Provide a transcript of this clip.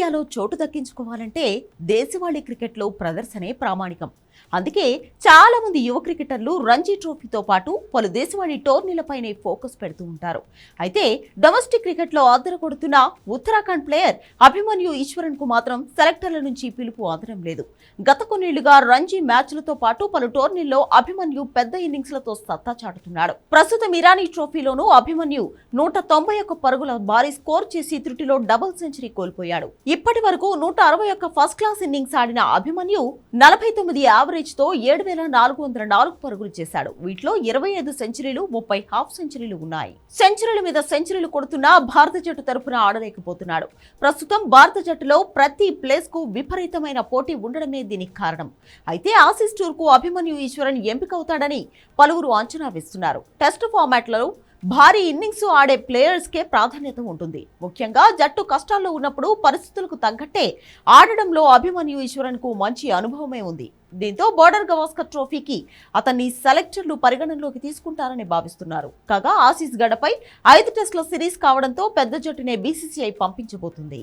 టీమిండియాలో చోటు దక్కించుకోవాలంటే దేశవాళీ క్రికెట్లో ప్రదర్శనే ప్రామాణికం. అందుకే చాలా మంది యువ క్రికెటర్లు రంజీ ట్రోఫీతో పాటు పలు దేశవాళీ టోర్నీలపైనే ఫోకస్ పెడుతూ ఉంటారు. అయితే డొమెస్టిక్ క్రికెట్లో ఆదర కొడుతున్న ఉత్తరాఖండ్ ప్లేయర్ అభిమన్యు ఈశ్వరన్కు మాత్రం సెలెక్టర్ల నుంచి పిలుపు అందడం లేదు. గత కొన్నేళ్ళుగా రంజీ మ్యాచ్లతో పాటు పలు టోర్నీల్లో అభిమన్యు పెద్ద ఇన్నింగ్స్లతో సత్తా చాటుతున్నాడు. ప్రస్తుతం ఇరానీ ట్రోఫీలోనూ అభిమన్యు నూట తొంభై ఒక్క పరుగుల భారీ స్కోర్ చేసి త్రుటిలో డబుల్ సెంచరీ కోల్పోయాడు. ఇప్పటి వరకు నూట అరవై ఒక్క ఫస్ట్ క్లాస్ ఇన్నింగ్స్ ఆడిన అభిమన్యు నలభై తొమ్మిది యావరేజ్తో ఏడు వేల నాలుగు వందల నాలుగు పరుగులు చేశాడు. వీటిలో ఇరవై ఐదు సెంచరీలు ముప్పై హాఫ్ సెంచరీలు ఉన్నాయి. సెంచరీల మీద సెంచరీలు కొడుతున్నా భారత జట్టు తరపున ఆడలేకపోతున్నాడు. ప్రస్తుతం భారత జట్టులో ప్రతి ప్లేస్కు విపరీతమైన పోటీ ఉండడమే దీనికి కారణం. అయితే ఆసీస్ టూర్కు అభిమన్యు ఈశ్వరన్ ఎంపికవుతాడని పలువురు అంచనా వేస్తున్నారు. టెస్ట్ ఫార్మాట్లలో భారీ ఇన్నింగ్స్ ఆడే ప్లేయర్స్కే ప్రాధాన్యత ఉంటుంది. ముఖ్యంగా జట్టు కష్టాల్లో ఉన్నప్పుడు పరిస్థితులకు తగ్గట్టే ఆడడంలో అభిమన్యు ఈశ్వరన్కు మంచి అనుభవమే ఉంది. దీంతో బోర్డర్ గవాస్కర్ ట్రోఫీకి అతన్ని సెలెక్టర్లు పరిగణనలోకి తీసుకుంటారని భావిస్తున్నారు. కాగా ఆసీస్ గడపై ఐదు టెస్టుల సిరీస్ కావడంతో పెద్ద జట్టునే బీసీసీఐ పంపించబోతుంది.